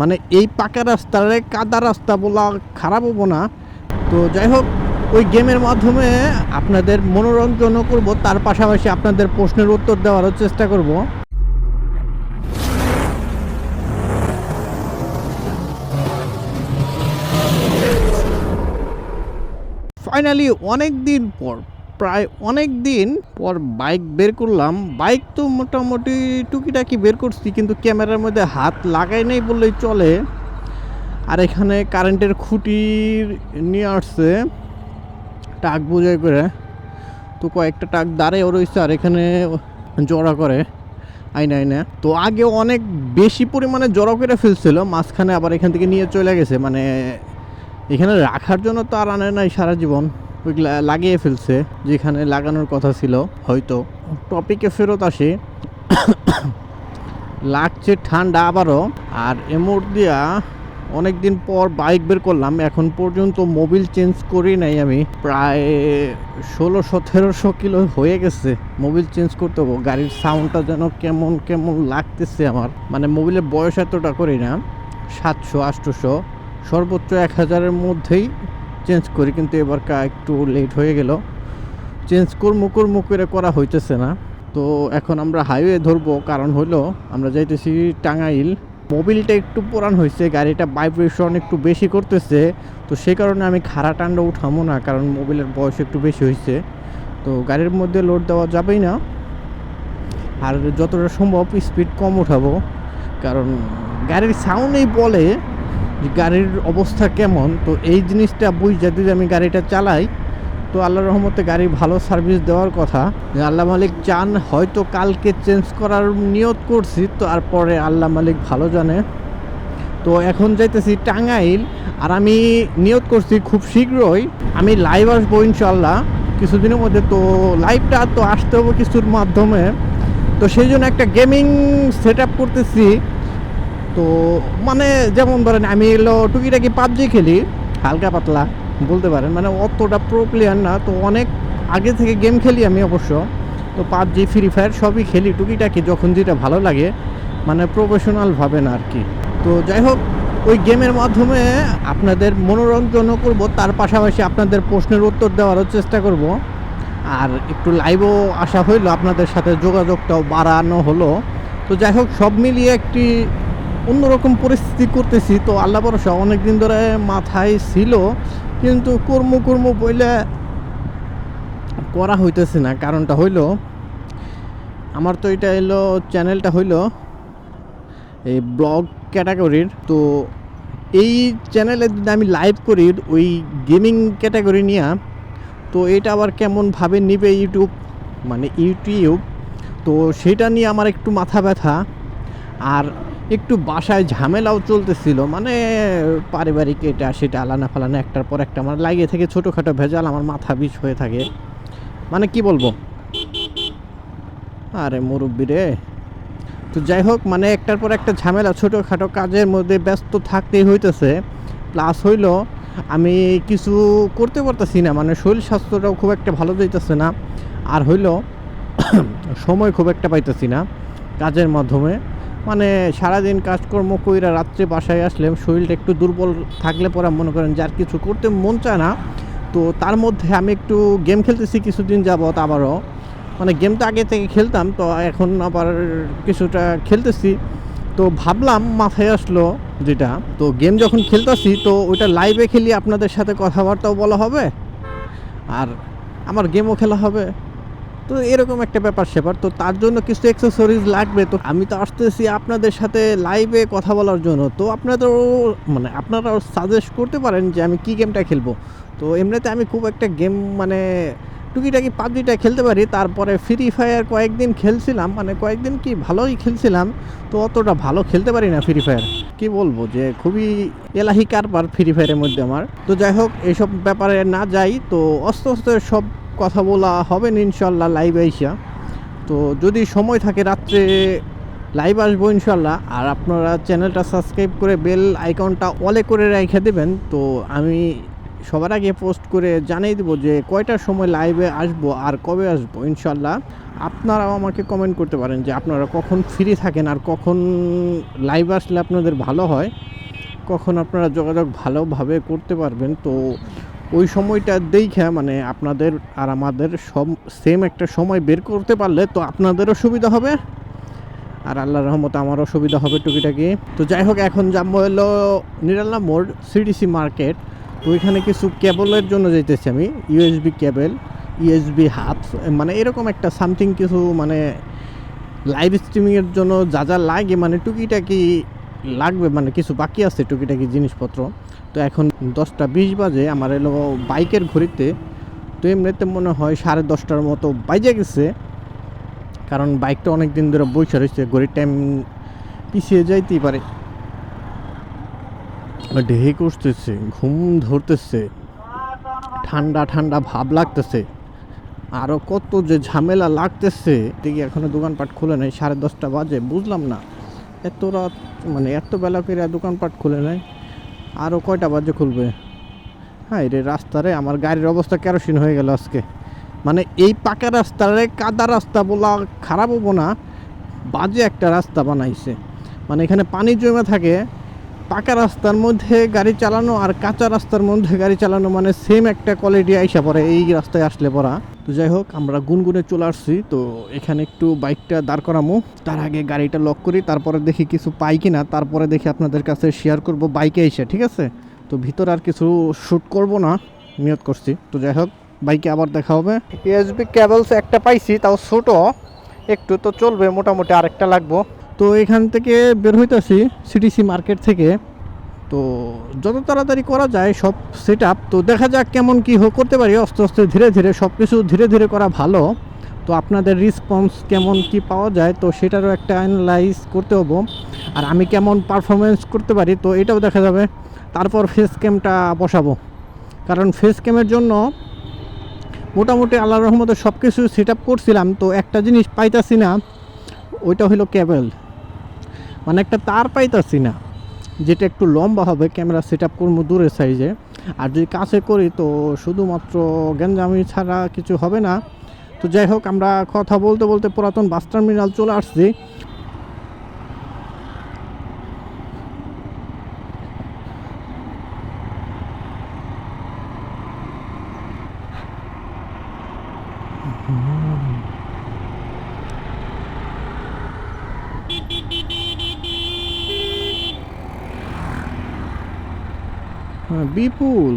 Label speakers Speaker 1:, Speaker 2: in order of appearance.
Speaker 1: মানে এই পাকা রাস্তারে কাদা রাস্তা বলা খারাপ হব না। তো যাই হোক, ওই গেমের মাধ্যমে আপনাদের মনোরঞ্জনও করব, তার পাশাপাশি আপনাদের প্রশ্নের উত্তর দেওয়ারও চেষ্টা করব। ফাইনালি অনেক দিন পর প্রায় অনেক দিন পর বাইক বের করলাম। বাইক তো মোটামুটি টুকিটাকি বের করছি, কিন্তু ক্যামেরার মধ্যে হাত লাগাই নাই বললেই চলে। আর এখানে কারেন্টের খুঁটি নিয়ে আসছে, টাক বোঝাই করে। তো কয়েকটা টাক দাঁড়িয়েও রয়েছে আর এখানে জড়া করে আইনা আইনা তো আগে অনেক বেশি পরিমাণে জড়ো করে ফেলছিল, মাঝখানে আবার এখান থেকে নিয়ে চলে গেছে। মানে এখানে রাখার জন্য তো আর আনে নাই সারা জীবন। লাগিয়ে ফেলছে, যেখানে লাগানোর কথা ছিল, হয়তো। টপিকে ফেরত আসি। লাগছে ঠান্ডা আবারও। আর এমোর দিয়া অনেক দিন পর বাইক বের করলাম। এখন পর্যন্ত মোবিল চেঞ্জ করি নাই আমি। প্রায় ষোলো সতেরোশো কিলো হয়ে গেছে মোবিল চেঞ্জ করতে। হব গাড়ির সাউন্ডটা যেন কেমন কেমন লাগতেছে আমার। মানে মোবিলের বয়স এতটা করি না। সাতশো আটশোশো সর্বোচ্চ এক হাজারের মধ্যেই চেঞ্জ করি, কিন্তু এবার কা একটু লেট হয়ে গেল। চেঞ্জ কর্ম কর্ম করে করা হইতেছে না। তো এখন আমরা হাইওয়ে ধরবো, কারণ হলো আমরা যাইতেছি টাঙ্গাইল। মোবিলটা একটু পুরান হয়েছে গাড়িটা ভাইব্রেশন একটু বেশি করতেছে। তো সেই কারণে আমি খাড়া টান্ডা উঠামো না, কারণ মোবিলের বয়স একটু বেশি হয়েছে তো গাড়ির মধ্যে লোড দেওয়া যাবেই না। আর যতটা সম্ভব স্পিড কম উঠাবো, কারণ গাড়ির সাউন্ডেই বলে যে গাড়ির অবস্থা কেমন, তো এই জিনিসটা বুঝতে যদি আমি গাড়িটা চালাই, তো আল্লাহ রহমতে গাড়ি ভালো সার্ভিস দেওয়ার কথা। যে আল্লাহ মালিক চান, হয়তো কালকে চেঞ্জ করার নিয়ত করছি, তো আর পরে আল্লাহ মালিক ভালো জানে। তো এখন যাইতেছি টাঙ্গাইল, আর আমি নিয়ত করছি খুব শীঘ্রই, আমি লাইভ আসব ইনশাল্লাহ কিছুদিনের মধ্যে তো লাইভটা তো আসতে হবে কিছুর মাধ্যমে। তো সেই জন্য একটা গেমিং সেট করতেছি। তো মানে যেমন ধরেন আমি এলো টুকিটাকি পাবজি খেলি, হালকা পাতলা, বলতে পারেন মানে অতটা প্রো প্লেয়ার না, তো অনেক আগে থেকে গেম খেলি আমি অবশ্য। তো পাবজি ফ্রি ফায়ার সবই খেলি টুকিটাকি যখন যেটা ভালো লাগে মানে প্রফেশনাল ভাবে না আর কি তো যাই হোক, ওই গেমের মাধ্যমে আপনাদের মনোরঞ্জনও করব, তার পাশাপাশি আপনাদের প্রশ্নের উত্তর দেওয়ারও চেষ্টা করব। আর একটু লাইভও আসা হইল, আপনাদের সাথে যোগাযোগটাও বাড়ানো হলো। তো যাই হোক, সব মিলিয়ে একটি অন্যরকম পরিস্থিতি করতেছি। তো আল্লাহ ভরসা অনেক দিন ধরে মাথায় ছিল, কিন্তু কর্ম কর্ম বইলে করা হইতেছে না। কারণটা হইল, আমার তো এটা এলো চ্যানেলটা হইল, এই ব্লগ ক্যাটাগরির। তো এই চ্যানেলে যদি আমি লাইভ করি, ওই গেমিং ক্যাটাগরি নিয়ে, তো এটা আবার কেমনভাবে নিবে ইউটিউব মানে ইউটিউব তো সেটা নিয়ে আমার একটু মাথা ব্যথা। আর একটু বাসায় ঝামেলাও চলতেছিল মানে পারিবারিক এটা, সেটা আলানা ফালানা, একটার পর একটা আমার লাগিয়ে থেকে, ছোটোখাটো ভেজাল, আমার মাথা বিষ হয়ে থাকে। মানে কি বলব? আরে মুরব্বি রে। তো যাই হোক মানে একটার পর একটা ঝামেলা, ছোটোখাটো কাজের মধ্যে ব্যস্ত থাকতেই হইতেছে। প্লাস হইল, আমি কিছু করতে পারতেছি না মানে শরীর স্বাস্থ্যটাও খুব একটা ভালো যাইতেছে না। আর হইল, সময় খুব একটা পাইতেছি না কাজের মাধ্যমে। মানে সারাদিন কাজকর্ম কইরা রাত্রে বাসায় আসলে শরীরটা একটু দুর্বল থাকলে পরে মনে করেন যার কিছু করতে মন চায় না। তো তার মধ্যে আমি একটু গেম খেলতেছি কিছুদিন যাবত আবারও। মানে গেম তো আগে থেকে খেলতাম, তো এখন আবার কিছুটা খেলতেছি। তো ভাবলাম মাথায় আসলো যেটা, তো গেম যখন খেলতেছি, তো ওইটা লাইভে খেলি, আপনাদের সাথে কথাবার্তাও বলা হবে, আর আমার গেমও খেলা হবে। তো এরকম একটা ব্যাপার সেপার। তো তার জন্য কিছু অ্যাক্সেসরিজ লাগবে। তো আমি তো আসতেছি আপনাদের সাথে লাইভে কথা বলার জন্য। তো আপনাদেরও মানে আপনারা সাজেস্ট করতে পারেন যে আমি কি গেমটা খেলব। তো এমনিতে আমি খুব একটা গেম মানে টুকিটাকি পাবজিটা খেলতে পারি। তারপরে ফ্রি ফায়ার কয়েকদিন খেলছিলাম। মানে কয়েকদিন কি ভালোই খেলছিলাম। তো অতটা ভালো খেলতে পারি না ফ্রি ফায়ার কি বলব যে খুবই এলাহি কারবার ফ্রি ফায়ারের মধ্যে আমার। তো যাই হোক এইসব ব্যাপারে না যাই। তো আস্তে আস্তে সব কথা বলা হবে না ইনশাল্লাহ লাইভ আইসা। তো যদি সময় থাকে রাত্রে লাইভ আসব ইনশাল্লাহ আর আপনারা চ্যানেলটা সাবস্ক্রাইব করে বেল আইকনটা অলে করে রেখে দেবেন। তো আমি সবার আগে পোস্ট করে জানিয়ে দেবো যে কয়টার সময় লাইভে আসব আর কবে আসব ইনশাল্লাহ আপনারাও আমাকে কমেন্ট করতে পারেন যে আপনারা কখন ফ্রি থাকেন আর কখন লাইভ আসলে আপনাদের ভালো হয়। কখন আপনারা যোগাযোগ ভালোভাবে করতে পারবেন। তো ওই সময়টা দেখে মানে আপনাদের আর আমাদের সব সেম একটা সময় বের করতে পারলে তো আপনাদেরও সুবিধা হবে। আর আল্লাহর রহমত আমারও সুবিধা হবে টুকিটাকি। তো যাই হোক, এখন যাব হলো নিরাল্লা মোড় সিডিসি মার্কেট। তো ওইখানে কিছু কেবলের জন্য যেতেছি আমি ইউএসবি কেবল ইউএসবি হাত মানে এরকম একটা সামথিং কিছু মানে লাইভ স্ট্রিমিংয়ের জন্য যা যা লাগে মানে টুকিটাকি লাগবে মানে কিছু বাকি আছে টুকিটাকি জিনিসপত্র। তো এখন দশটা বিশ বাজে, আমার এলো বাইকের ঘড়িতে। তো এমনিতে মনে হয় সাড়ে দশটার মতো বাইজে গেছে। কারণ বাইকটা অনেক দিন ধরে বসে রয়েছে ঘড়ির টাইম পিছিয়ে যাইতেই পারে। ঢেক উঠতেছে ঘুম ধরতেছে। ঠান্ডা ঠান্ডা ভাব লাগতেছে। আরও কত যে ঝামেলা লাগতেছে, দেখি এখনও দোকানপাট খুলে নাই, সাড়ে দশটা বাজে, বুঝলাম না। এত রাত মানে এত বেলা করে দোকানপাট খুলে নাই। আরও কয়টা বাজে খুলবে? হ্যাঁ রে, রাস্তারে আমার গাড়ির অবস্থা কেরোসিন হয়ে গেল আজকে। মানে এই পাকা রাস্তারে কাদা রাস্তা বলা খারাপ হব না, বাজে একটা রাস্তা বানাইছে। মানে এখানে পানি জমে থাকে পাকা রাস্তার মধ্যে গাড়ি চালানো আর কাঁচা রাস্তার মধ্যে গাড়ি চালানো মানে সেম একটা কোয়ালিটি আইসা পড়ে এই রাস্তায় আসলে পড়া। তো যাই হোক, আমরা গুনগুনে চলে আসছি। তো এখানে একটু বাইকটা দাঁড় করামো। তার আগে গাড়িটা লক করি, তারপরে দেখি কিছু পাই কিনা। তারপরে দেখি আপনাদের কাছে শেয়ার করব বাইকে এসে ঠিক আছে? তো ভিতর আর কিছু শ্যুট করব না, নিয়ত করছি। তো যাই হোক, বাইকে আবার দেখা হবে। ইউএসবি কেবলস একটা পাইছি, তাও ছোটো। একটু তো চলবে, মোটামুটি আরেকটা লাগবো। তো এখান থেকে বের হইতেছি সিটিসি মার্কেট থেকে। তো যত তাড়াতাড়ি করা যায় সব সেট তো দেখা যাক কেমন কী হোক করতে পারি। আস্তে আস্তে ধীরে ধীরে সব কিছু ধীরে ধীরে করা ভালো। তো আপনাদের রেসপন্স কেমন কি পাওয়া যায়, তো সেটারও একটা অ্যানালাইজ করতে হব। আর আমি কেমন পারফরমেন্স করতে পারি, তো এটাও দেখা যাবে। তারপর ফেস ক্যামটা বসাবো। কারণ ফেস ক্যামের জন্য মোটামুটি আল্লাহ রহমতে সব কিছু সেট করছিলাম, তো একটা জিনিস পাইতাছি না, ওইটা হলো কেবল মানে একটা তার পাইতাছি না। যেটা একটু লম্বা হবে, ক্যামেরা সেট আপ করব দূরের সাইজে আর যদি কাছে করি তো শুধুমাত্র গেঞ্জামি ছাড়া কিছু হবে না। তো যাই হোক, আমরা কথা বলতে বলতে পুরাতন বাস টার্মিনাল চলে আসছি। হ্যাঁ বিপুল